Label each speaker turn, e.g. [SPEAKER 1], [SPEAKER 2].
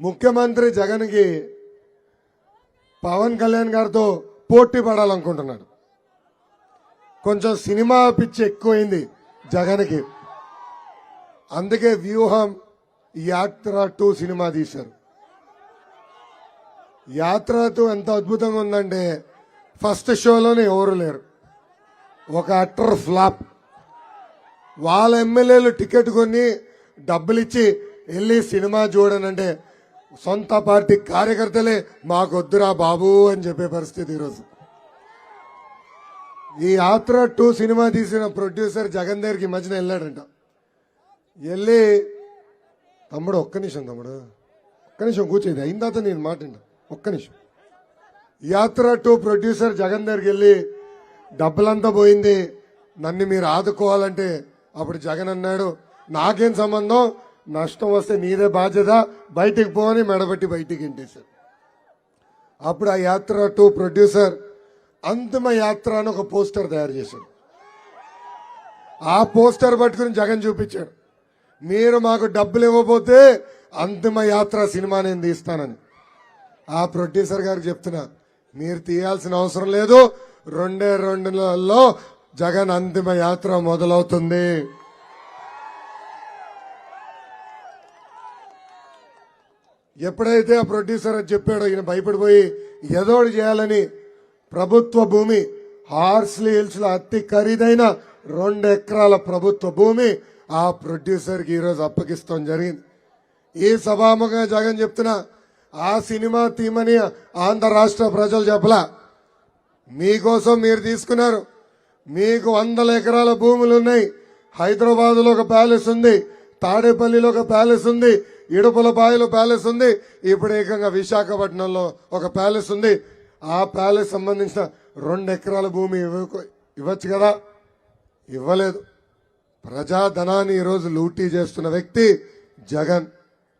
[SPEAKER 1] ముఖ్యమంత్రి జగన్కి పవన్ కళ్యాణ్ గారితో పోటీ పడాలనుకుంటున్నాడు. కొంచెం సినిమా పిచ్చి ఎక్కువైంది జగన్కి. అందుకే వ్యూహం యాత్ర టూ సినిమా తీశారు. యాత్ర టూ ఎంత అద్భుతంగా ఉందంటే ఫస్ట్ షోలోనే ఎవరు లేరు. ఒక అట్టర్ ఫ్లాప్. వాళ్ళ ఎమ్మెల్యేలు టికెట్ కొని డబ్బులు ఇచ్చి వెళ్ళి సినిమా చూడనంటే సొంత పార్టీ కార్యకర్తలే మాకొద్దురా బాబు అని చెప్పే పరిస్థితి ఈరోజు. ఈ యాత్ర టూ సినిమా తీసిన ప్రొడ్యూసర్ జగన్ దగ్గరికి మధ్యన వెళ్ళాడంట. వెళ్ళి తమ్ముడు ఒక్క నిమిషం తమ్ముడు. ఒక్క నిమిషం కూర్చోండి అయిన తర్వాత నేను మాట్లాడ ఒక్క నిమిషం. యాత్ర టూ ప్రొడ్యూసర్ జగన్ దగ్గరికి వెళ్ళి డబ్బులంతా పోయింది. నన్ను మీరు ఆదుకోవాలంటే అప్పుడు జగన్ అన్నాడు నాకేం సంబంధం? నష్టం వస్తే నీదే బాధ్యత. బయటికి పోని మెడబెట్టి బయటికి ఇంటేశారు. అప్పుడు ఆ యాత్ర టూ ప్రొడ్యూసర్ అంతిమ యాత్ర అని ఒక పోస్టర్ తయారు చేశాడు. ఆ పోస్టర్ పట్టుకుని జగన్ చూపించాడు. మీరు మాకు డబ్బులు ఇవ్వబోతే అంతిమ యాత్ర సినిమా నేను తీస్తానని. ఆ ప్రొడ్యూసర్ గారు చెప్తున్నా మీరు తీయాల్సిన అవసరం లేదు. రెండే రెండు నెలల్లో జగన్ అంతిమ యాత్ర మొదలవుతుంది. ఎప్పుడైతే ఆ ప్రొడ్యూసర్ అని చెప్పాడో ఈయన భయపడిపోయి ఎదోడు చేయాలని ప్రభుత్వ భూమి హార్స్లీ హిల్స్లో అతి ఖరీదైన రెండు ఎకరాల ప్రభుత్వ భూమి ఆ ప్రొడ్యూసర్కి ఈరోజు అప్పగిస్తాం జరిగింది. ఈ సభాముఖంగా జగన్ చెప్తున్నా ఆ సినిమా తీమని ఆంధ్ర రాష్ట్ర ప్రజలు చెప్పలా. మీకోసం మీరు తీసుకున్నారు. మీకు వందల ఎకరాల భూములు ఉన్నాయి. హైదరాబాద్లో ఒక ప్యాలెస్ ఉంది. తాడేపల్లిలో ఒక ప్యాలెస్ ఉంది. ఇడుపులపాయలో ప్యాలెస్ ఉంది. ఇప్పుడు ఏకంగా విశాఖపట్నంలో ఒక ప్యాలెస్ ఉంది. ఆ ప్యాలెస్ సంబంధించిన రెండు ఎకరాల భూమి ఇవ్వచ్చు కదా? ఇవ్వలేదు. ప్రజాధనాన్ని ఈరోజు లూటీ చేస్తున్న వ్యక్తి జగన్.